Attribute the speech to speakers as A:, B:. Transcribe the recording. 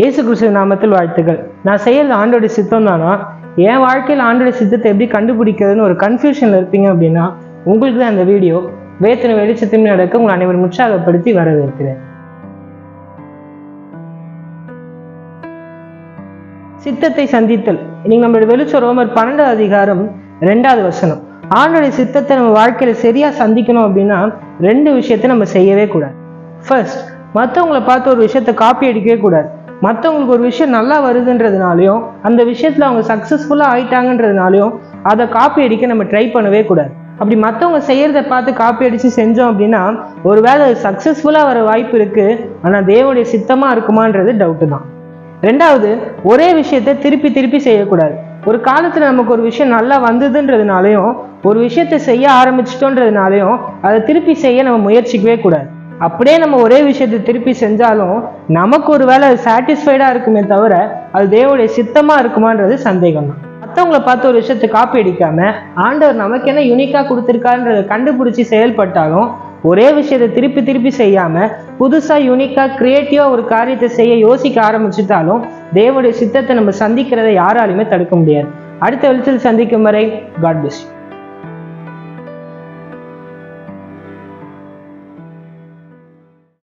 A: இயேசு கிறிஸ்து நாமத்தில் வாழ்த்துக்கள். நான் செய்யறது ஆண்டோட சித்தம் தானா என் வாழ்க்கையில் ஆண்டோட சித்தத்தை எப்படி கண்டுபிடிக்கிறதுன்னு ஒரு கன்ஃபியூஷனில் இருப்பீங்க அப்படின்னா உங்களுக்கு தான் இந்த வீடியோ வேத்தனை வெளிச்சத்தின் நடக்க உங்களை அனைவரும் உற்சாகப்படுத்தி வரவேற்கிறேன். சித்தத்தை சந்தித்தல். இன்னைக்கு நம்மளோட வெளிச்ச ரோமர் பன்னெண்டாவது அதிகாரம் ரெண்டாவது வசனம். ஆண்டோடைய சித்தத்தை நம்ம வாழ்க்கையில சரியா சந்திக்கணும் அப்படின்னா ரெண்டு விஷயத்தை நம்ம செய்யவே கூடாது. ஃபர்ஸ்ட் மற்றவங்களை பார்த்து ஒரு விஷயத்த காப்பி அடிக்கவே கூடாது. மற்றவங்களுக்கு ஒரு விஷயம் நல்லா வருதுன்றதுனாலையும் அந்த விஷயத்தில் அவங்க சக்ஸஸ்ஃபுல்லாக ஆயிட்டாங்கன்றதுனாலையும் அதை காப்பி அடிக்க நம்ம ட்ரை பண்ணவே கூடாது. அப்படி மற்றவங்க செய்யறத பார்த்து காப்பி அடித்து செஞ்சோம் அப்படின்னா ஒருவேளை வேளை சக்ஸஸ்ஃபுல்லாக வர வாய்ப்பு இருக்கு ஆனால் தேவனுடைய சித்தமாக இருக்குமான்றது டவுட்டு தான். ரெண்டாவது ஒரே விஷயத்தை திருப்பி திருப்பி செய்யக்கூடாது. ஒரு காலத்தில் நமக்கு ஒரு விஷயம் நல்லா வந்ததுன்றதுனாலையும் ஒரு விஷயத்தை செய்ய ஆரம்பிச்சிட்டோன்றதுனாலையும் அதை திருப்பி செய்ய நம்ம முயற்சிக்கவே கூடாது. அப்படியே நம்ம ஒரே விஷயத்தை திருப்பி செஞ்சாலும் நமக்கு ஒரு வேலை சாட்டிஸ்ஃபைடாக இருக்குமே தவிர அது தேவனுடைய சித்தமாக இருக்குமான்றது சந்தேகம் தான் மற்றவங்கள பார்த்து ஒரு விஷயத்தை காப்பி அடிக்காம ஆண்டவர் நமக்கு என்ன யூனிக்காக கொடுத்துருக்காருன்றதை கண்டுபிடிச்சி செயல்பட்டாலும் ஒரே விஷயத்தை திருப்பி திருப்பி செய்யாம புதுசா யூனிக்கா கிரியேட்டிவா ஒரு காரியத்தை செய்ய யோசிக்க ஆரம்பிச்சுட்டாலும் தேவனுடைய சித்தத்தை நம்ம சந்திக்கிறதை யாராலையுமே தடுக்க முடியாது. அடுத்த வெளிச்சல் சந்திக்கும் வரை காட் பிளஸ்